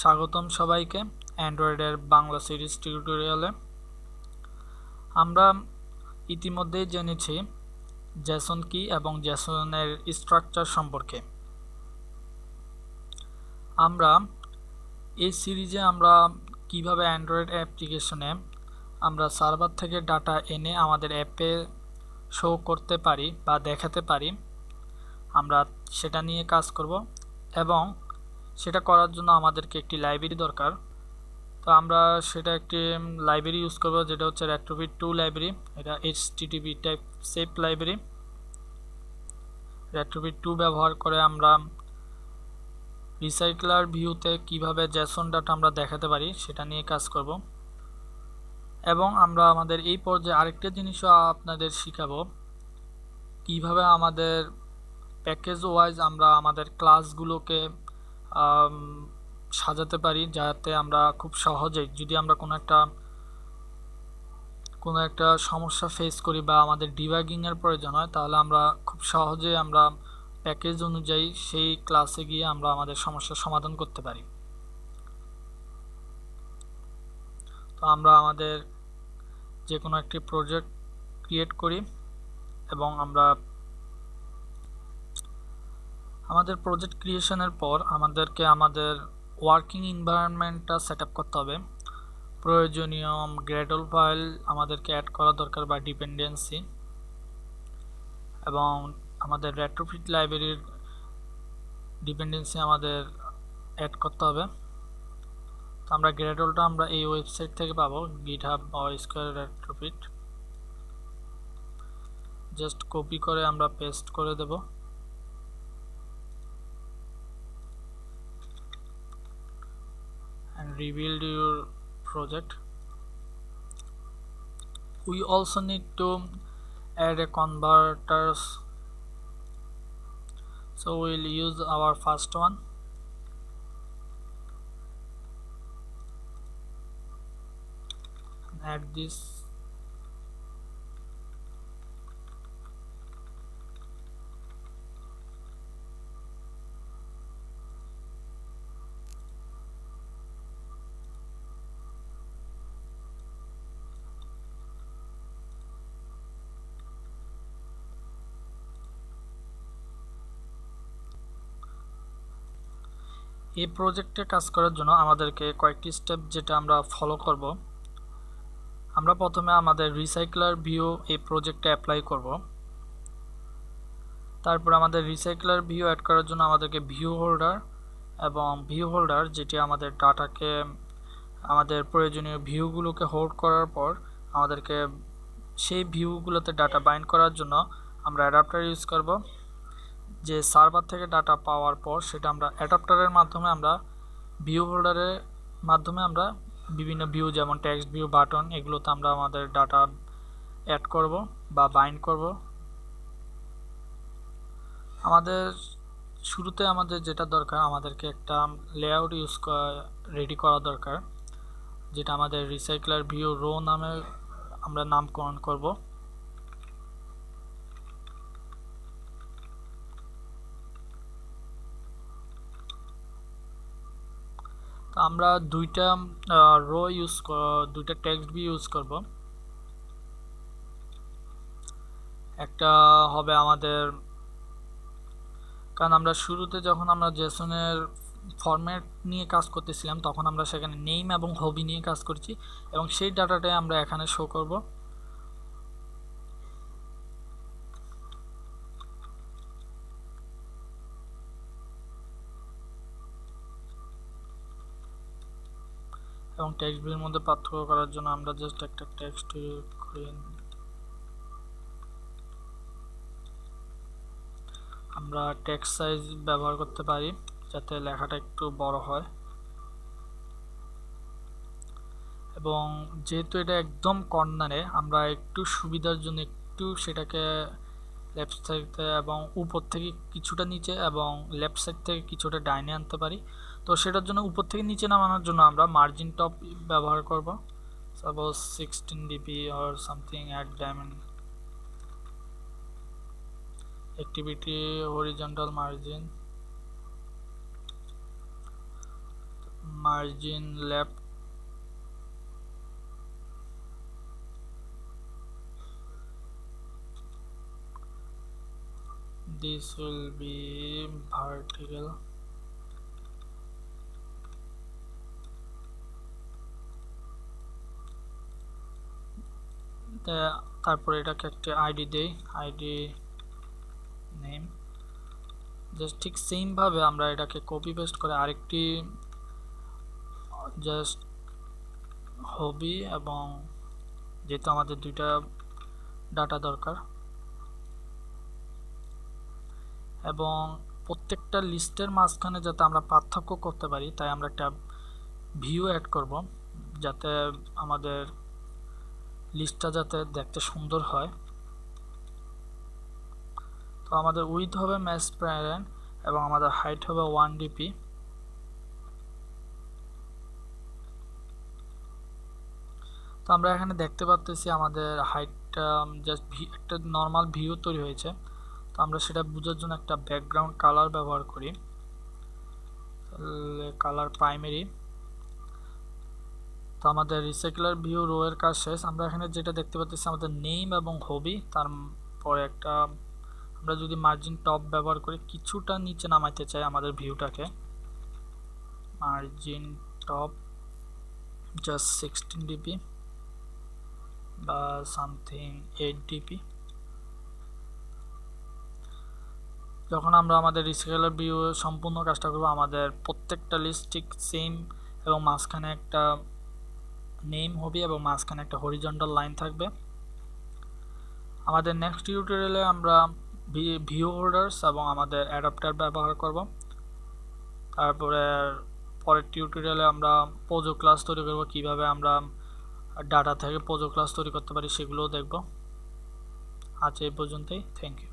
স্বাগতম সবাইকে অ্যান্ড্রয়েডের বাংলা সিরিজ টিউটোরিয়ালে। আমরা ইতিমধ্যেই জেনেছি জ্যাসন কি এবং জ্যাসনের স্ট্রাকচার সম্পর্কে। আমরা এই সিরিজে আমরা কীভাবে অ্যান্ড্রয়েড অ্যাপ্লিকেশনে আমরা সার্ভার থেকে ডাটা এনে আমাদের অ্যাপে শো করতে পারি বা দেখাতে পারি, আমরা সেটা নিয়ে কাজ করব এবং সেটা করার জন্য আমাদেরকে একটি লাইব্রেরি দরকার। তো আমরা সেটা একটি লাইব্রেরি ইউজ করব, যেটা হচ্ছে রেট্রোফিট টু লাইব্রেরি এটা H HTTP type safe library Retrofit two ব্যবহার করে আমরা রিসাইক্লার ভিউতে কীভাবে জ্যাসন ডাটা আমরা দেখাতে পারি, সেটা নিয়ে কাজ করব। এবং আমরা আমাদের এই পর্যায়ে আরেকটা জিনিসও আপনাদের শিখাবো, কীভাবে আমাদের প্যাকেজ ওয়াইজ আমরা আমাদের ক্লাসগুলোকে সাজাতে পারি যাতে আমরা খুব সহজেই, যদি আমরা কোনো একটা কোনো একটা সমস্যা ফেস করি বা আমাদের ডিবাগিংয়ের প্রয়োজন হয়, তাহলে আমরা খুব সহজে আমরা প্যাকেজ অনুযায়ী সেই ক্লাসে গিয়ে আমরা আমাদের সমস্যার সমাধান করতে পারি। তো আমরা আমাদের যে কোনো একটি প্রজেক্ট ক্রিয়েট করি এবং আমরা আমাদের প্রজেক্ট ক্রিয়েশনের পর আমাদেরকে আমাদের ওয়ার্কিং এনভায়রনমেন্টটা সেট আপ করতে হবে। প্রয়োজনীয় গ্রেডল ফাইল আমাদেরকে অ্যাড করা দরকার বা ডিপেন্ডেন্সি এবং আমাদের রেট্রোফিট লাইব্রেরির ডিপেন্ডেন্সি আমাদের অ্যাড করতে হবে। তো আমরা গ্রেডলটা আমরা এই ওয়েবসাইট থেকে পাবো GitHub Square Retrofit just copy করে আমরা পেস্ট করে দেবো। And rebuild your project. We also need to add a converters. So we'll use our first one. Add this এই প্রজেক্টে কাজ করার জন্য আমাদেরকে কয়েকটি স্টেপ যেটা আমরা ফলো করব। আমরা প্রথমে আমাদের রিসাইক্লার ভিউ এই প্রজেক্টে অ্যাপ্লাই করব। তারপর আমাদের রিসাইক্লার ভিউ অ্যাড করার জন্য আমাদেরকে ভিউ হোল্ডার এবং ভিউ হোল্ডার যেটি আমাদের ডাটাকে আমাদের প্রয়োজনীয় ভিউগুলোকে হোল্ড করার পর আমাদেরকে সেই ভিউগুলোতে ডাটা বাইন্ড করার জন্য আমরা অ্যাডাপ্টার ইউজ করব। যে সার্ভার থেকে ডাটা পাওয়ার পর সেটা আমরা অ্যাডাপ্টারের মাধ্যমে আমরা ভিউ হোল্ডারের মাধ্যমে আমরা বিভিন্ন ভিউ যেমন টেক্সট ভিউ বাটন এগুলোতে আমরা আমাদের ডাটা অ্যাড করব বা বাইন্ড করব। আমাদের শুরুতে আমাদের যেটা দরকার, আমাদেরকে একটা লেআউট ইউজ রেডি করা দরকার, যেটা আমাদের রিসাইক্লার ভিউ রো নামে আমরা নামকরণ করব। আমরা দুইটা রো ইউজ দুইটা টেক্সট বি ইউজ করব। একটা হবে আমাদের, কারণ আমরা শুরুতে যখন আমরা জেসনের ফরম্যাট নিয়ে কাজ করতেছিলাম, তখন আমরা সেখানে নেম এবং হবি নিয়ে কাজ করছি এবং সেই ডাটাটাই আমরা এখানে শো করব। এবং টেক্সট ভিউর মধ্যে পার্থক্য করার জন্য আমরা জাস্ট একটা টেক্সট করে আমরা টেক্সট সাইজ ব্যবহার করতে পারি, যাতে লেখাটা একটু বড় হয়। এবং যেহেতু এটা একদম কর্নারে, আমরা একটু সুবিধার জন্য একটু সেটাকে লেফট সাইড থেকে এবং উপর থেকে কিছুটা নিচে এবং লেফট সাইড থেকে কিছুটা ডাইনে আনতে পারি। তো সেটার জন্য উপর থেকে নিচে নামানোর জন্য আমরা মার্জিন টপ ব্যবহার করব। Suppose sixteen DP or something at dimen activity horizontal margin margin left this will be vertical তারপরে এটাকে একটা আইডি দেই আইডি নেম জাস্ট ঠিক সেম ভাবে আমরা এটাকে কপি পেস্ট করে আরেকটি জাস্ট হবি এবং যেহেতু আমাদের দুইটা ডাটা দরকার। এবং প্রত্যেকটা লিস্টের মাঝখানে যাতে আমরা পার্থক্য করতে পারি, তাই আমরা একটা ভিউ অ্যাড করব, যাতে আমাদের লিস্টটা যাতে দেখতে সুন্দর হয়। তো আমাদের উইথ হবে ম্যাচ প্যারেন্ট এবং আমাদের হাইট হবে ওয়ান ডিপি তো আমরা এখানে দেখতে পাচ্তেছি আমাদের হাইটটা জাস্ট একটা নর্মাল ভিউ তৈরি হয়েছে। তো আমরা সেটা বোঝার জন্য একটা ব্যাকগ্রাউন্ড কালার ব্যবহার করি। কালার প্রাইমারি তো আমাদের রিসাইকেলার ভিউ রো এর কাজ শেষ। আমরা এখানে যেটা দেখতে পাচ্ছি আমাদের নেম এবং হবি তারপরে একটা, আমরা যদি মার্জিন টপ ব্যবহার করি, কিছুটা নিচে নামাইতে চাই আমাদের ভিউটাকে margin top just sixteen DP বা সামথিং এইট ডিপি যখন আমরা আমাদের রিসাইকেলার ভিউ সম্পূর্ণ কাজটা করব, আমাদের প্রত্যেকটা লিস্ট ঠিক সেম এবং মাঝখানে একটা নেম হবে এবং মাঝখানে একটা হরিজন্টাল লাইন থাকবে। আমাদের নেক্সট টিউটোরিয়ালে আমরা ভিউ হোল্ডার্স এবং আমাদের অ্যাডাপ্টার ব্যবহার করব। তারপরে পরের টিউটোরিয়ালে আমরা পোজো ক্লাস তৈরি করব, কীভাবে আমরা ডাটা থেকে পোজো ক্লাস তৈরি করতে পারি সেগুলোও দেখব। আজ এই পর্যন্তই থ্যাংক ইউ